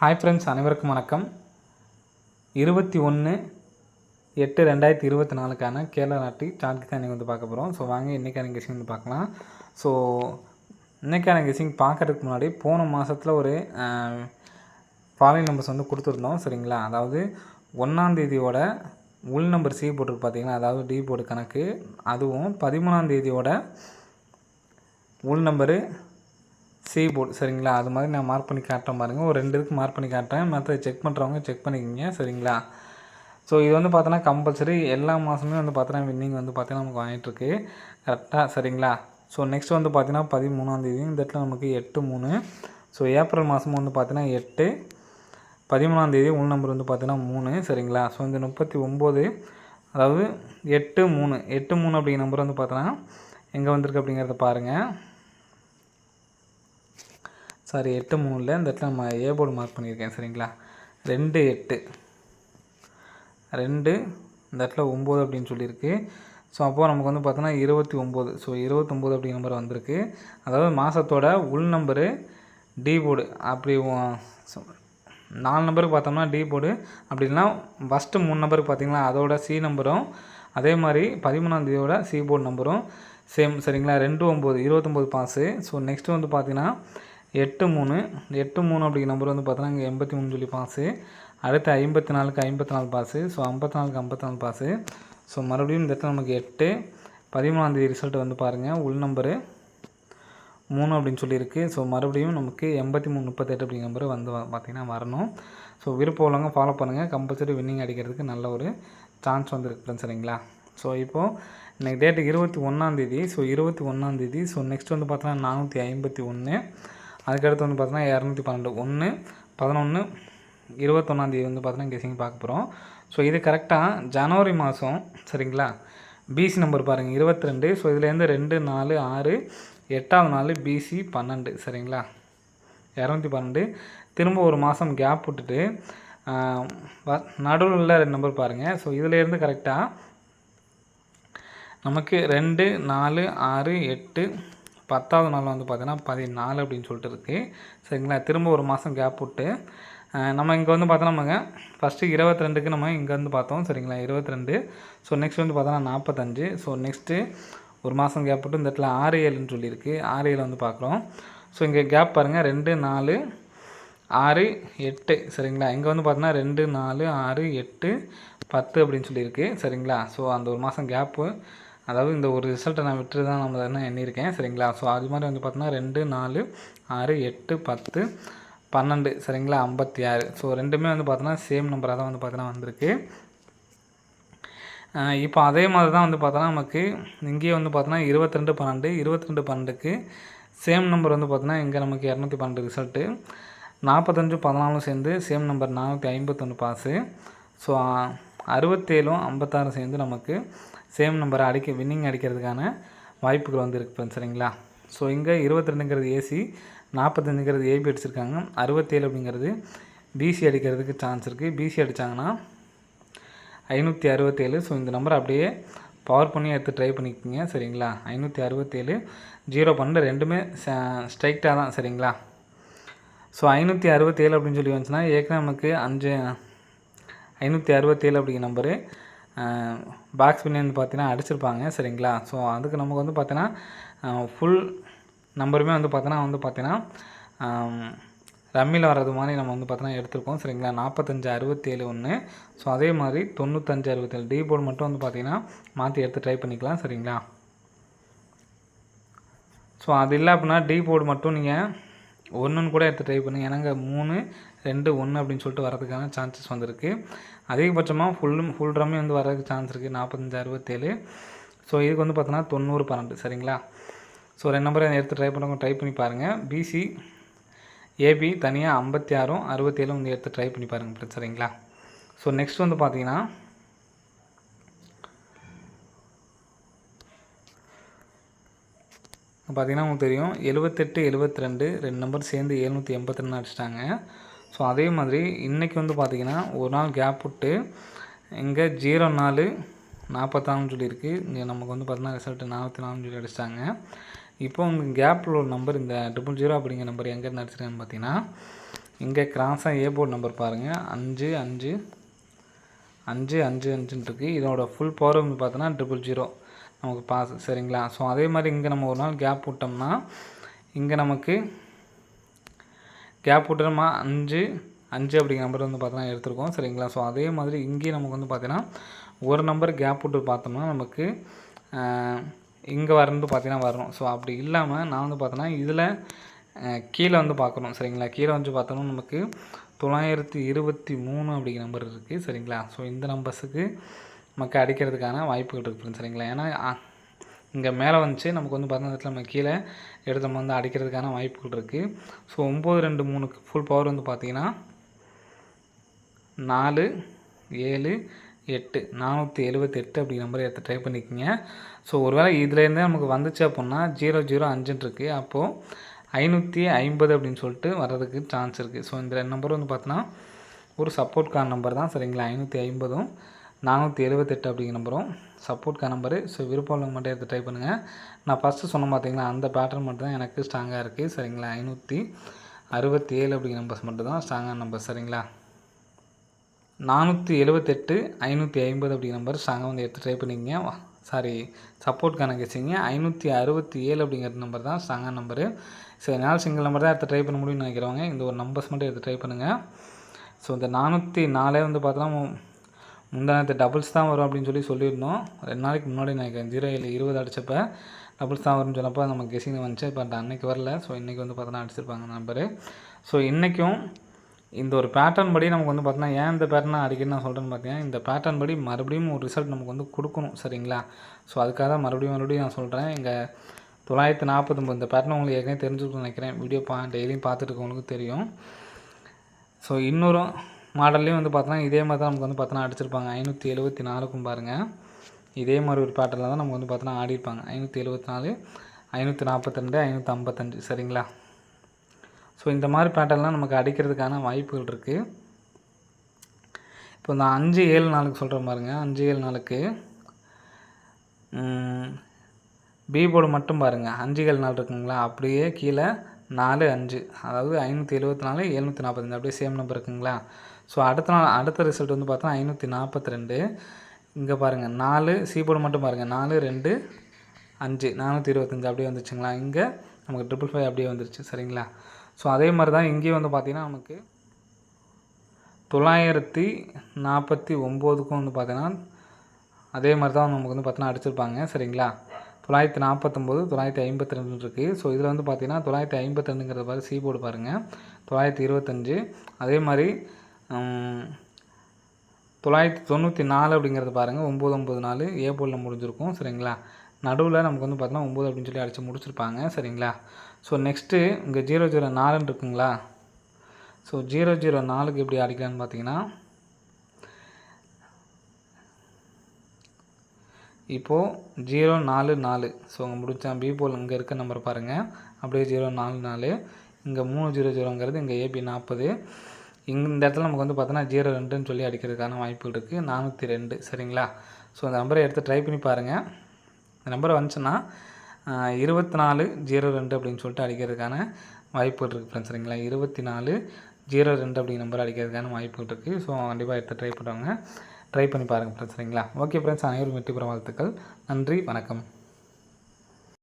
Hi friends அனைவருக்கும் வணக்கம். இருபத்தி ஒன்று எட்டு ரெண்டாயிரத்தி இருபத்தி நாலுக்கான கேரளா நாட்டி சார்ட் தான் வந்து பார்க்க போகிறோம் ஸோ வாங்க இன்றைக்கான கெஸிங் வந்து பார்க்கலாம். ஸோ இன்றைக்கான கெஸிங் பார்க்கறதுக்கு முன்னாடி போன மாதத்தில் ஒரு ஃபாலோயிங் நம்பர்ஸ் வந்து கொடுத்துருந்தோம் சரிங்களா? அதாவது ஒன்றாந்தேதியோட உள் நம்பர் சி போட்டுருக்கு பார்த்திங்களா? அதாவது டி போர்டு கணக்கு. அதுவும் பதிமூணாந்தேதியோட உள் நம்பரு சி போர்டு சரிங்களா? அது மாதிரி நான் மார்க் பண்ணி காட்டுறேன் பாருங்கள் ஒரு ரெண்டு இதுக்கு மார்க் பண்ணி காட்டுறேன். மற்ற செக் பண்ணுறவங்க செக் பண்ணிக்கோங்க சரிங்களா? ஸோ இது வந்து பார்த்தோன்னா கம்பல்சரி எல்லா மாதமே வந்து பார்த்தோன்னா வின்னிங் வந்து பார்த்தீங்கன்னா நமக்கு வாங்கிட்டுருக்கு கரெக்டாக சரிங்களா? ஸோ நெக்ஸ்ட் வந்து பார்த்தீங்கன்னா பதிமூணாந்தேதி இந்த இடத்துல நமக்கு எட்டு மூணு. ஸோ ஏப்ரல் மாதம் வந்து பார்த்தீங்கன்னா எட்டு. பதிமூணாந்தேதி உள் நம்பர் வந்து பார்த்தீங்கன்னா மூணு சரிங்களா? ஸோ இந்த முப்பத்தி ஒம்பது அதாவது எட்டு மூணு. எட்டு மூணு அப்படிங்கிற நம்பர் வந்து பார்த்தோன்னா எங்கே வந்திருக்கு அப்படிங்கிறத பாருங்கள் சாரி எட்டு மூணில் இந்த இடத்துல நம்ம ஏ போர்டு மார்க் பண்ணியிருக்கேன் சரிங்களா? ரெண்டு எட்டு. ரெண்டு இந்த இடத்துல ஒம்பது அப்படின்னு சொல்லியிருக்கு. ஸோ அப்போது நமக்கு வந்து பார்த்தோன்னா இருபத்தி ஒம்பது. ஸோ இருபத்தொம்போது அப்படிங்கிற நம்பர் வந்திருக்கு. அதாவது மாதத்தோட உள் நம்பரு டி போர்டு அப்படி நாலு நம்பருக்கு பார்த்தோம்னா டி போர்டு அப்படி இல்லைன்னா ஃபஸ்ட்டு மூணு நம்பருக்கு பார்த்திங்களா அதோட சி நம்பரும் அதே மாதிரி பதிமூணாந்தேதியோட சி போர்டு நம்பரும் சேம் சரிங்களா? ரெண்டு ஒம்பது இருபத்தொம்போது பாஸு ஸோ நெக்ஸ்ட்டு வந்து பார்த்திங்கன்னா எட்டு மூணு எட்டு மூணு அப்படிங்கிற நம்பர் வந்து பார்த்தோன்னா இங்கே எண்பத்தி மூணு சொல்லி பாஸு அடுத்து ஐம்பத்தி நாலுக்கு ஐம்பத்தி நாலு பாஸு ஸோ ஐம்பத்தி நாலுக்கு ஐம்பத்தி நாலு பாஸு ஸோ மறுபடியும் இந்த இடத்துல நமக்கு எட்டு பதிமூணாந்தேதி ரிசல்ட் வந்து பாருங்கள் உள் நம்பரு மூணு அப்படின்னு சொல்லியிருக்கு. ஸோ மறுபடியும் நமக்கு எண்பத்தி மூணு முப்பத்தெட்டு அப்படிங்கிற நம்பர் வந்து பார்த்திங்கன்னா வரணும். ஸோ விருப்பம் உள்ளவங்க ஃபாலோ பண்ணுங்கள் கம்பல்சரி வின்னிங் அடிக்கிறதுக்கு நல்ல ஒரு சான்ஸ் வந்துருக்கு சரிங்களா? ஸோ இப்போது இன்றைக்கி டேட்டு இருபத்தி ஒன்றாந்தேதி ஸோ இருபத்தி ஒன்றாந்தேதி ஸோ நெக்ஸ்ட் வந்து பார்த்தோன்னா நானூற்றி ஐம்பத்தி ஒன்று அதுக்கடுத்து வந்து பார்த்தோன்னா இரநூத்தி பன்னெண்டு. ஒன்று பதினொன்று இருபத்தொன்னாந்தேதி வந்து பார்த்தோன்னா கெஸிங் பார்க்க போகிறோம் ஸோ இது கரெக்டாக ஜனவரி மாதம் சரிங்களா? பிசி நம்பர் பாருங்கள் இருபத்தி ரெண்டு ஸோ இதுலேருந்து ரெண்டு நாலு ஆறு எட்டாவது நாள் பிசி பன்னெண்டு சரிங்களா? இரநூத்தி பன்னெண்டு. திரும்ப ஒரு மாதம் கேப் விட்டுட்டு நடுவில் உள்ள ரெண்டு நம்பர் பாருங்கள் ஸோ இதுலேருந்து கரெக்டாக நமக்கு ரெண்டு நாலு ஆறு எட்டு பத்தாவது நாள் வந்து பார்த்தீங்கன்னா பதினாலு அப்படின்னு சொல்லிட்டு இருக்குது சரிங்களா? திரும்ப ஒரு மாதம் கேப் விட்டு நம்ம இங்கே வந்து பார்த்தோன்னா நமக்கு ஃபஸ்ட்டு இருபத்தி ரெண்டுக்கு நம்ம இங்கே வந்து பார்த்தோம். சரிங்களா? இருபத்தி ரெண்டு ஸோ நெக்ஸ்ட் வந்து பார்த்தோன்னா நாற்பத்தஞ்சு ஸோ நெக்ஸ்ட்டு ஒரு மாதம் கேப் விட்டு இந்த இடத்துல ஆறு ஏழுன்னு சொல்லியிருக்கு. ஆறு ஏழு வந்து பார்க்குறோம். ஸோ இங்கே கேப் பாருங்கள் ரெண்டு நாலு ஆறு எட்டு. சரிங்களா? இங்கே வந்து பார்த்தோன்னா ரெண்டு நாலு ஆறு எட்டு பத்து அப்படின்னு சொல்லியிருக்கு. சரிங்களா? ஸோ அந்த ஒரு மாதம் கேப்பு அதாவது இந்த ஒரு ரிசல்ட்டை நான் விட்டு தான் நம்ம தானே எண்ணியிருக்கேன் சரிங்களா? ஸோ அது மாதிரி வந்து பார்த்தோன்னா ரெண்டு நாலு ஆறு எட்டு பத்து பன்னெண்டு சரிங்களா? ஐம்பத்தி ஆறு ஸோ ரெண்டுமே வந்து பார்த்தோன்னா சேம் நம்பராக தான் வந்து பார்த்தோன்னா வந்திருக்கு. இப்போ அதே மாதிரி தான் வந்து பார்த்தோன்னா நமக்கு இங்கேயே வந்து பார்த்தோன்னா இருபத்தி ரெண்டு பன்னெண்டு இருபத்தி ரெண்டு பன்னெண்டுக்கு சேம் நம்பர் வந்து பார்த்தோன்னா இங்கே நமக்கு இரநூத்தி பன்னெண்டு ரிசல்ட்டு நாற்பத்தஞ்சு பதினாலும் சேர்ந்து சேம் நம்பர் நானூற்றி ஐம்பத்தொன்று பாஸு ஸோ அறுபத்தேழும் ஐம்பத்தாறும் சேர்ந்து நமக்கு சேம் நம்பரை அடிக்க வின்னிங் அடிக்கிறதுக்கான வாய்ப்புகள் வந்து சரிங்களா? ஸோ இங்கே இருபத்தி ரெண்டுங்கிறது ஏசி நாற்பத்தஞ்சுங்கிறது ஏபி அடிச்சிருக்காங்க. அறுபத்தேழு அப்படிங்கிறது பிசி அடிக்கிறதுக்கு சான்ஸ் இருக்குது பிசி அடித்தாங்கன்னா ஐநூற்றி அறுபத்தேழு. ஸோ இந்த நம்பரை அப்படியே பவர் பண்ணி எடுத்து ட்ரை பண்ணிக்கோங்க சரிங்களா? ஐநூற்றி அறுபத்தேழு ஜீரோ பன்னெண்டு ரெண்டுமே ஸ்ட்ரைக்டாக தான் சரிங்களா? ஸோ ஐநூற்றி அறுபத்தேழு அப்படின்னு சொல்லி வந்துச்சுன்னா ஏற்கனவே நமக்கு அஞ்சு ஐநூற்றி அறுபத்தேழு அப்படிங்கிற நம்பரு. பாக்ஸ் பண்ணி வந்து பார்த்தீங்கன்னா அடிச்சிருப்பாங்க சரிங்களா? ஸோ அதுக்கு நமக்கு வந்து பார்த்தீங்கன்னா ஃபுல் நம்பருமே வந்து பார்த்தீங்கன்னா வந்து பார்த்தீங்கன்னா ரம்மியில் வர்றது மாதிரி நம்ம வந்து பார்த்தீங்கன்னா எடுத்திருக்கோம் சரிங்களா? நாற்பத்தஞ்சு அறுபத்தேழு ஒன்று ஸோ அதே மாதிரி தொண்ணூத்தஞ்சு அறுபத்தேழு டி போர்டு மட்டும் வந்து பார்த்தீங்கன்னா மாற்றி எடுத்து ட்ரை பண்ணிக்கலாம் சரிங்களா? ஸோ அது இல்லை அப்படின்னா டி போர்டு மட்டும் நீங்கள் ஒன்றுன்னு கூட எடுத்து ட்ரை பண்ணுங்க. ஏன்னாங்க மூணு ரெண்டு ஒன்று அப்படின்னு சொல்லிட்டு வரதுக்கான சான்சஸ் வந்திருக்கு. அதிகபட்சமாக ஃபுல்லும் ஃபுல் ட்ரம்மே வந்து வரதுக்கு சான்ஸ் இருக்குது நாற்பத்தஞ்சு அறுபத்தேழு. ஸோ இதுக்கு வந்து பார்த்தோன்னா தொண்ணூறு பன்னெண்டு. சரிங்களா? ஸோ ரெண்டு நம்பரை எடுத்து ட்ரை பண்ணுறவங்க ட்ரை பண்ணி பாருங்கள் பிசி ஏபி தனியாக ஐம்பத்தி ஆறும் அறுபத்தேழும் வந்து எடுத்து ட்ரை பண்ணி பாருங்கள் சரிங்களா? ஸோ நெக்ஸ்ட் வந்து பார்த்தீங்கன்னா பார்த்திங்கன்னா உங்களுக்கு தெரியும் எழுபத்தெட்டு எழுபத்தி ரெண்டு ரெண்டு நம்பர் சேர்ந்து எழுநூற்றி எண்பத்தி ரெண்டு அடிச்சிட்டாங்க. ஸோ அதே மாதிரி இன்றைக்கி வந்து பார்த்தீங்கன்னா ஒரு நாள் கேப் விட்டு இங்கே ஜீரோ நாலு நாற்பத்தாறுன்னு சொல்லியிருக்கு. இங்கே நமக்கு வந்து பார்த்தீங்கன்னா ரிசல்ட்டு நாற்பத்தி நாலுன்னு சொல்லி அடிச்சிட்டாங்க. இப்போ உங்களுக்கு கேப்பில் ஒரு நம்பர் இந்த ட்ரிபிள் ஜீரோ அப்படிங்கிற நம்பர் எங்கேருந்து அடிச்சிருக்கேன்னு பார்த்தீங்கன்னா இங்கே கிராஸாக ஏ போர்டு நம்பர் பாருங்கள் அஞ்சு அஞ்சு அஞ்சு அஞ்சு அஞ்சுன்ட்டு இருக்குது இதோட ஃபுல் பவர் வந்து பார்த்தோன்னா ட்ரிபிள் ஜீரோ நமக்கு பாஸ் சரிங்களா? ஸோ அதே மாதிரி இங்கே நம்ம ஒரு நாள் கேப் விட்டோம்னா இங்கே நமக்கு கேப் விட்டோமா அஞ்சு அஞ்சு அப்படிங்கிற நம்பர் வந்து பார்த்தோன்னா எடுத்திருக்கோம் சரிங்களா? ஸோ அதே மாதிரி இங்கேயும் நமக்கு வந்து பார்த்தீங்கன்னா ஒரு நம்பர் கேப் விட்டு பார்த்தோம்னா நமக்கு இங்கே வரந்து பார்த்தீங்கன்னா வரணும். ஸோ அப்படி இல்லாமல் நான் வந்து பார்த்தோன்னா இதில் கீழே வந்து பார்க்கணும் சரிங்களா? கீழே வந்து பார்த்தோம்னா நமக்கு தொள்ளாயிரத்தி இருபத்தி மூணு அப்படிங்கிற நம்பர் இருக்குது சரிங்களா? ஸோ இந்த நம்பர்ஸுக்கு நமக்கு அடிக்கிறதுக்கான வாய்ப்புகள் இருக்குது சரிங்களா? ஏன்னா இங்கே மேலே வந்துச்சு. நமக்கு வந்து பார்த்தோன்னா இடத்துல நம்ம கீழே எடுத்து நம்ம வந்து அடிக்கிறதுக்கான வாய்ப்புகள் இருக்குது ஸோ ஒம்பது ரெண்டு மூணுக்கு ஃபுல் பவர் வந்து பார்த்திங்கன்னா நாலு ஏழு எட்டு நானூற்றி எழுபத்தெட்டு அப்படி நம்பர் எடுத்து ட்ரை பண்ணிக்கோங்க. ஸோ ஒருவேளை இதுலேருந்தே நமக்கு வந்துச்சு அப்படின்னா ஜீரோ ஜீரோ அஞ்சுன்னு இருக்குது அப்போது ஐநூற்றி ஐம்பது அப்படின்னு சொல்லிட்டு வர்றதுக்கு சான்ஸ் இருக்குது ஸோ இந்த ரெண்டு நம்பர் வந்து பார்த்தோன்னா ஒரு சப்போர்ட் கார் நம்பர் தான். சரிங்களா? ஐநூற்றி ஐம்பதும் நானூற்றி எழுபத்தெட்டு அப்படிங்கிற நம்பரும் சப்போர்ட் நம்பரு. ஸோ விருப்பம் உள்ளவங்க மட்டும் எடுத்து ட்ரை பண்ணுங்கள் நான் ஃபஸ்ட்டு சொன்ன பார்த்தீங்களா அந்த பேட்டர்ன் மட்டும் தான் எனக்கு ஸ்ட்ராங்காக இருக்குது சரிங்களா? ஐநூற்றி அறுபத்தி ஏழு அப்படிங்கிற நம்பர்ஸ் மட்டும் தான் ஸ்ட்ராங்கான நம்பர் சரிங்களா? நானூற்றி எழுபத்தெட்டு ஐநூற்றி ஐம்பது அப்படிங்கிற நம்பர் ஸ்ட்ராங்காக வந்து எடுத்து ட்ரை பண்ணிக்கங்க. சாரி சப்போர்ட் கணக்கு ஐநூற்றி அறுபத்தி ஏழு அப்படிங்கிற நம்பர் தான் ஸ்ட்ராங்கான நம்பரு சரி என்னால் சிங்கிள் நம்பர் தான் எடுத்து ட்ரை பண்ண முடியும்னு நினைக்கிறவங்க இந்த ஒரு நம்பர்ஸ் மட்டும் எடுத்து ட்ரை பண்ணுங்கள் ஸோ இந்த நானூற்றி நாலே வந்து பார்த்தோன்னா முந்தானத்து டபுள்ஸ் தான் வரும் அப்படின்னு சொல்லி சொல்லியிருந்தோம். ரெண்டு நாளைக்கு முன்னாடி நான் ஜீரோ ஏழு இருபது அடித்தப்போ டபுள்ஸ் தான் வரும்னு சொன்னப்போ நம்ம கெஸிங் வந்துச்சு. பட் அன்றைக்கி வரல. ஸோ இன்றைக்கி வந்து பார்த்தோன்னா அடிச்சிருப்பாங்க நம்பரு ஸோ இன்றைக்கும் இந்த ஒரு பேட்டர்ன் படி நமக்கு வந்து பார்த்தீங்கன்னா ஏன் இந்த பேட்டர்னை அடிக்கடி நான் சொல்கிறேன்னு பார்த்தீங்கன்னா இந்த பேட்டர்ன் படி மறுபடியும் ஒரு ரிசல்ட் நமக்கு வந்து கொடுக்கணும் சரிங்களா? ஸோ அதுக்காக தான் மறுபடியும் மறுபடியும் நான் சொல்கிறேன் எங்கள் தொள்ளாயிரத்து நாற்பத்தொம்பது இந்த பேட்டர்ன் உங்களுக்கு ஏற்கனவே தெரிஞ்சுக்கணும்னு நினைக்கிறேன். வீடியோ பா டெய்லியும் பார்த்துட்டு இருக்கவங்களுக்கு தெரியும். ஸோ இன்னொரு மாடல்லையும் வந்து பார்த்தோன்னா இதே மாதிரி தான் நமக்கு வந்து பார்த்தோன்னா அடிச்சிருப்பாங்க. ஐநூற்றி எழுபத்தி நாலுக்கும் பாருங்கள் இதே மாதிரி ஒரு பேட்டர்னில் தான் நமக்கு வந்து பார்த்தோன்னா ஆடிருப்பாங்க. ஐநூற்றி எழுபத்தி நாலு ஐநூற்றி நாற்பத்திரெண்டு ஐநூற்றி ஐம்பத்தஞ்சு. சரிங்களா? ஸோ இந்த மாதிரி பேட்டர்லாம் நமக்கு அடிக்கிறதுக்கான வாய்ப்புகள் இருக்குது இப்போ இந்த அஞ்சு ஏழு நாளுக்கு சொல்கிற பாருங்க. அஞ்சு ஏழு நாளுக்கு பி போர்டு மட்டும் பாருங்கள் அஞ்சு ஏழு நாள் இருக்குங்களா? அப்படியே கீழே நாலு அஞ்சு. அதாவது ஐநூற்றி எழுபத்தி நாலு எழுநூற்றி நாற்பத்தஞ்சு அப்படியே சேம் நம்பர் இருக்குங்களா? ஸோ அடுத்த நாள் அடுத்த ரிசல்ட் வந்து பார்த்தோன்னா ஐநூற்றி நாற்பத்தி ரெண்டு இங்கே பாருங்கள் நாலு சீபோர்டு மட்டும் பாருங்கள் நாலு ரெண்டு அஞ்சு. நானூற்றி இருபத்தஞ்சு. அப்படியே வந்துச்சுங்களா? இங்கே நமக்கு ட்ரிபிள் ஃபைவ் அப்படியே வந்துருச்சு. சரிங்களா? ஸோ அதே மாதிரி தான் இங்கேயும் வந்து பார்த்திங்கன்னா நமக்கு தொள்ளாயிரத்தி நாற்பத்தி ஒம்போதுக்கும் வந்து பார்த்தீங்கன்னா அதே மாதிரி தான் நமக்கு வந்து பார்த்தீங்கன்னா அடிச்சிருப்பாங்க. சரிங்களா? தொள்ளாயிரத்தி நாற்பத்தொம்போது தொள்ளாயிரத்தி ஐம்பத்தி ரெண்டு இருக்குது ஸோ இதில் வந்து பார்த்தீங்கன்னா தொள்ளாயிரத்தி ஐம்பத்திரெண்டுங்கிற பாரு சி போர்டு பாருங்கள் தொள்ளாயிரத்தி இருபத்தஞ்சு. அதே மாதிரி தொள்ளாயிரத்தி தொண்ணூற்றி நாலு அப்படிங்கிறது பாருங்கள் ஒம்பது ஒம்பது நாலு. ஏ போர்டில் முடிஞ்சிருக்கும். சரிங்களா? நடுவில் நமக்கு வந்து பார்த்தோன்னா ஒம்பது அப்படின்னு சொல்லி அடித்து முடிச்சிருப்பாங்க. சரிங்களா? ஸோ நெக்ஸ்ட்டு இங்கே ஜீரோ ஜீரோ நாலுன்னு இருக்குங்களா? ஸோ ஜீரோ ஜீரோ நாலுக்கு எப்படி அடிக்கலான்னு பார்த்தீங்கன்னா இப்போது ஜீரோ நாலு நாலு. ஸோ அங்கே முடிச்சா பி போல் இங்கே இருக்க நம்பர் பாருங்கள் அப்படியே ஜீரோ நாலு நாலு. இங்கே மூணு ஜீரோ ஜீரோங்கிறது இங்கே ஏபி நாற்பது இங்கே இந்த இடத்துல நமக்கு வந்து பார்த்தோன்னா ஜீரோ ரெண்டுன்னு சொல்லி அடிக்கிறதுக்கான வாய்ப்புகள் இருக்குது நானூற்றி ரெண்டு. சரிங்களா? ஸோ அந்த நம்பரை எடுத்து ட்ரை பண்ணி பாருங்கள் இந்த நம்பர் வந்துச்சுன்னா இருபத்தி நாலு ஜீரோ ரெண்டு அப்படின்னு சொல்லிட்டு அடிக்கிறதுக்கான வாய்ப்புகள் இருக்குது ஃப்ரெண்ட்ஸ் சரிங்களா? இருபத்தி நாலு ஜீரோ ரெண்டு அப்படிங்கிற நம்பர் அடிக்கிறதுக்கான வாய்ப்புகள் இருக்குது ஸோ கண்டிப்பாக எடுத்து ட்ரை பண்ணுவாங்க. ட்ரை பண்ணி பாருங்கள் ஃப்ரெண்ட்ஸ் சரிங்களா? ஓகே ஃப்ரெண்ட்ஸ் அனைவரும் வெற்றி பெற வாழ்த்துக்கள். நன்றி வணக்கம்.